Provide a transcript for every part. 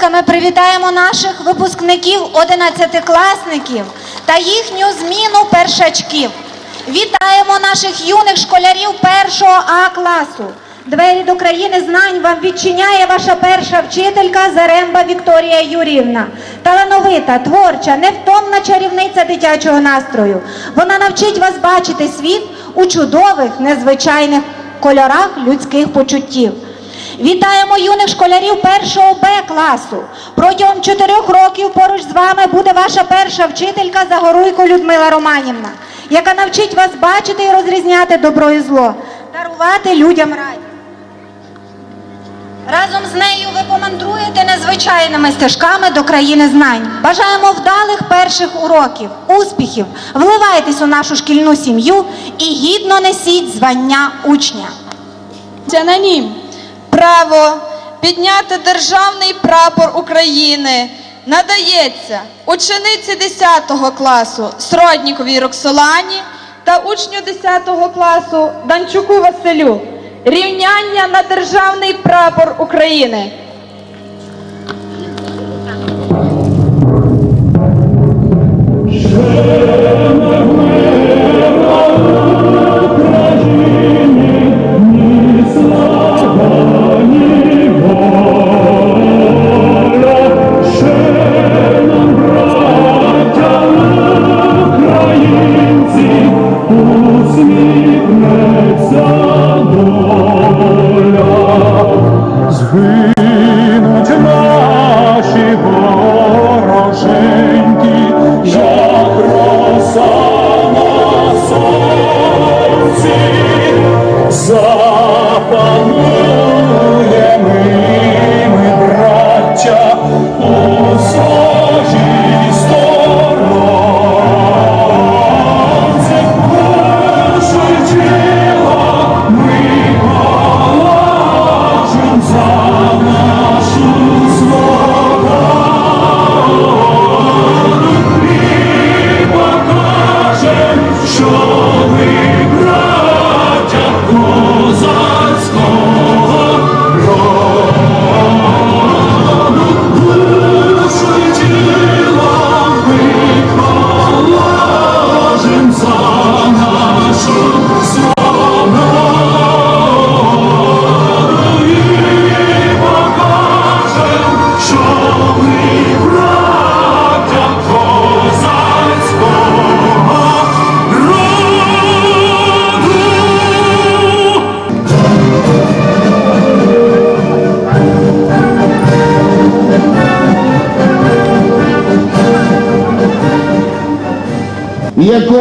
Оплесками привітаємо наших випускників 11-класників та їхню зміну першачків. Вітаємо наших юних школярів першого А класу. Двері до країни знань вам відчиняє ваша перша вчителька Заремба Вікторія Юрівна. Талановита, творча, невтомна чарівниця дитячого настрою. Вона навчить вас бачити світ у чудових, незвичайних кольорах людських почуттів. Вітаємо юних школярів першого Б класу. Протягом чотирьох років поруч з вами буде ваша перша вчителька Загоруйко Людмила Романівна, яка навчить вас бачити і розрізняти добро і зло, дарувати людям рай. Разом з нею ви помандруєте незвичайними стежками до країни знань. Бажаємо вдалих перших уроків, успіхів. Вливайтесь у нашу шкільну сім'ю і гідно несіть звання учня. на нім право підняти державний прапор України надається учениці 10 класу Сродніковій Роксолані та учню 10 класу Данчуку Василю. Рівняння на державний прапор України. Згинуть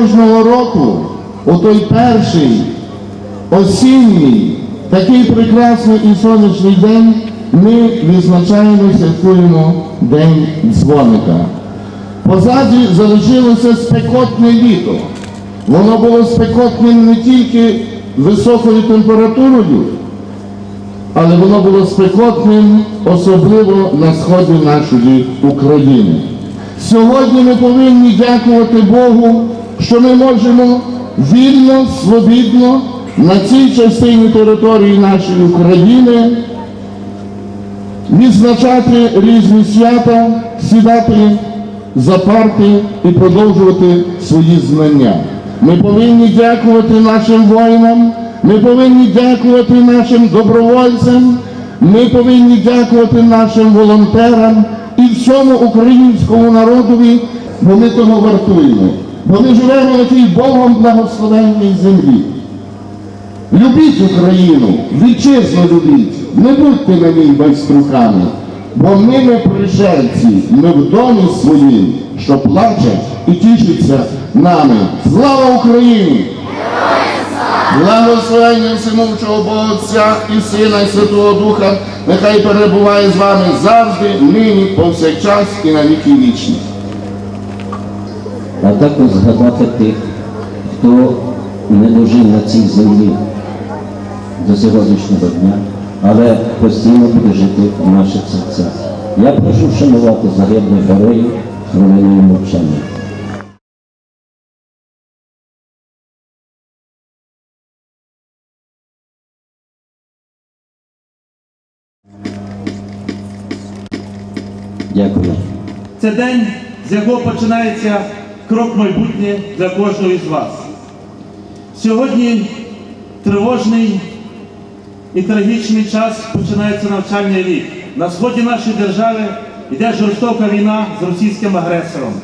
кожного року, у той перший осінній, такий прекрасний і сонячний день, ми відзначаємо, святкуємо День дзвоника. Позаді залишилося спекотне літо. Воно було спекотним не тільки високою температурою, але воно було спекотним особливо на сході нашої України. Сьогодні ми повинні дякувати Богу, що ми можемо вільно, свобідно на цій частині території нашої України відзначати різні свята, сідати за парти і продовжувати свої знання. Ми повинні дякувати нашим воїнам, ми повинні дякувати нашим добровольцям, ми повинні дякувати нашим волонтерам і всьому українському народові, бо ми того вартуємо. Ми живемо на тій Богом благословенній землі. Любіть Україну, вітчизну любіть, не будьте на ній байструками, бо ми не пришельці, ми в домі своїм, що плаче і тішиться нами. Слава Україні! Благословення всемовчого Бога Отця і Сина, і Святого Духа, нехай перебуває з вами завжди, нині, повсякчас і на віки вічні. А також згадати тих, хто не дожив на цій землі до сьогоднішнього дня, але постійно буде жити в наших серцях. Я прошу вшанувати загиблих героїв хвилиною мовчання. Дякую. Це день, з якого починається крок майбутнє для кожного із вас. Сьогодні тривожний і трагічний час починається навчальний рік. На сході нашої держави йде жорстока війна з російським агресором.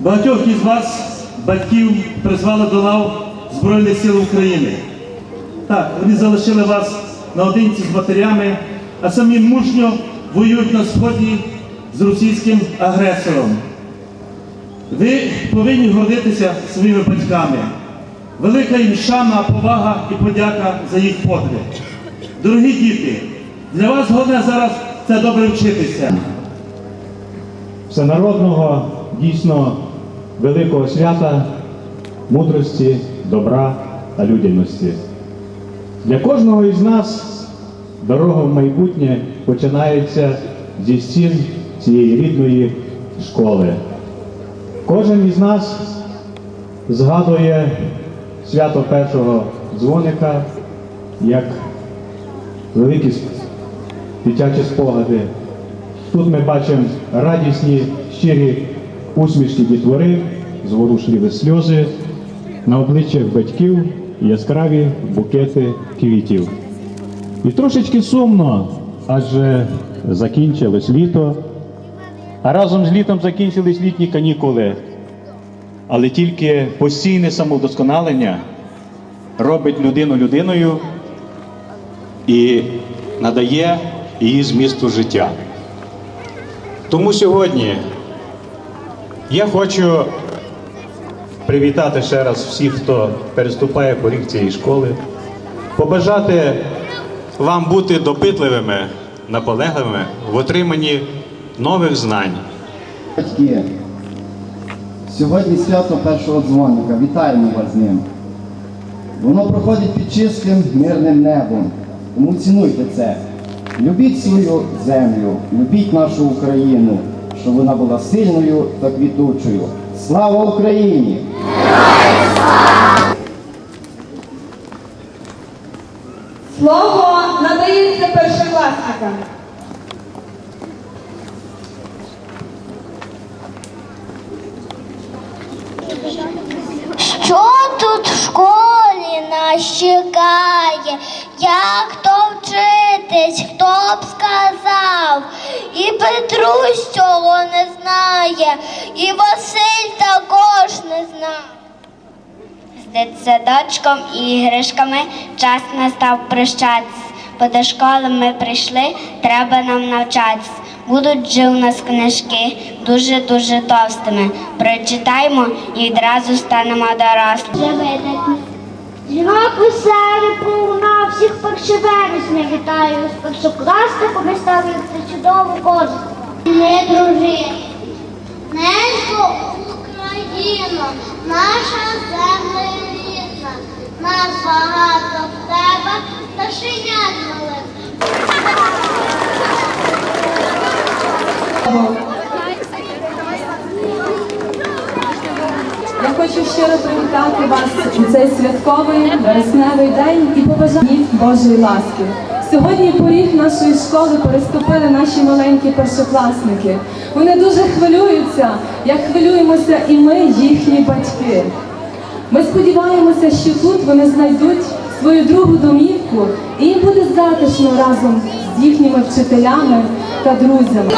Багатьох із вас, батьків, призвали до лав Збройних сил України. Так, вони залишили вас наодинці з матерями, а самі мужньо воюють на сході з російським агресором. Ви повинні гордитися своїми батьками. Велика їм шана, повага і подяка за їх подвиг. Дорогі діти, для вас головне зараз це добре вчитися. всенародного, дійсно великого свята, мудрості, добра та людяності. Для кожного із нас дорога в майбутнє починається зі стін цієї рідної школи. Кожен із нас згадує свято першого дзвоника як великі дитячі спогади. Тут ми бачимо радісні, щирі усмішки дітвори, зворушливі сльози, на обличчях батьків яскраві букети квітів. І трошечки сумно, адже закінчилось літо, а разом з літом закінчились літні канікули. Але тільки постійне самовдосконалення робить людину людиною і надає її змісту життя. Тому сьогодні я хочу привітати ще раз всіх, хто переступає поріг цієї школи, побажати вам бути допитливими, наполегливими в отриманні нових знань. Батьки, сьогодні свято першого дзвоника. Вітаємо вас з ним. Воно проходить під чистим мирним небом. Тому цінуйте це. Любіть свою землю, любіть нашу Україну, щоб вона була сильною та квітучою. Слава Україні! Слово надається першокласникам. Що тут в школі нас чекає? Як то вчитись, хто б сказав? І Петрусь цього не знає, і Василь також не знає. З дитсадочком і іграшками час настав прощатись. Бо до школи ми прийшли, треба нам навчатись. Будуть же у нас книжки дуже-дуже товстими. Прочитаємо і відразу станемо дорослими. Жінок веселий пролунав всіх перше вересня вітаю з першокласниками ставлю це чудову козу. Не дружи, ненько Україно, наша земля рідна, нас багато в тебе, пташенят малих. Я хочу щиро привітати вас у цей святковий вересневий день і побажати Божої ласки. Сьогодні поріг нашої школи переступили наші маленькі першокласники. Вони дуже хвилюються, як хвилюємося і ми, їхні батьки. Ми сподіваємося, що тут вони знайдуть свою другу домівку і їм буде затишно разом з їхніми вчителями та друзями.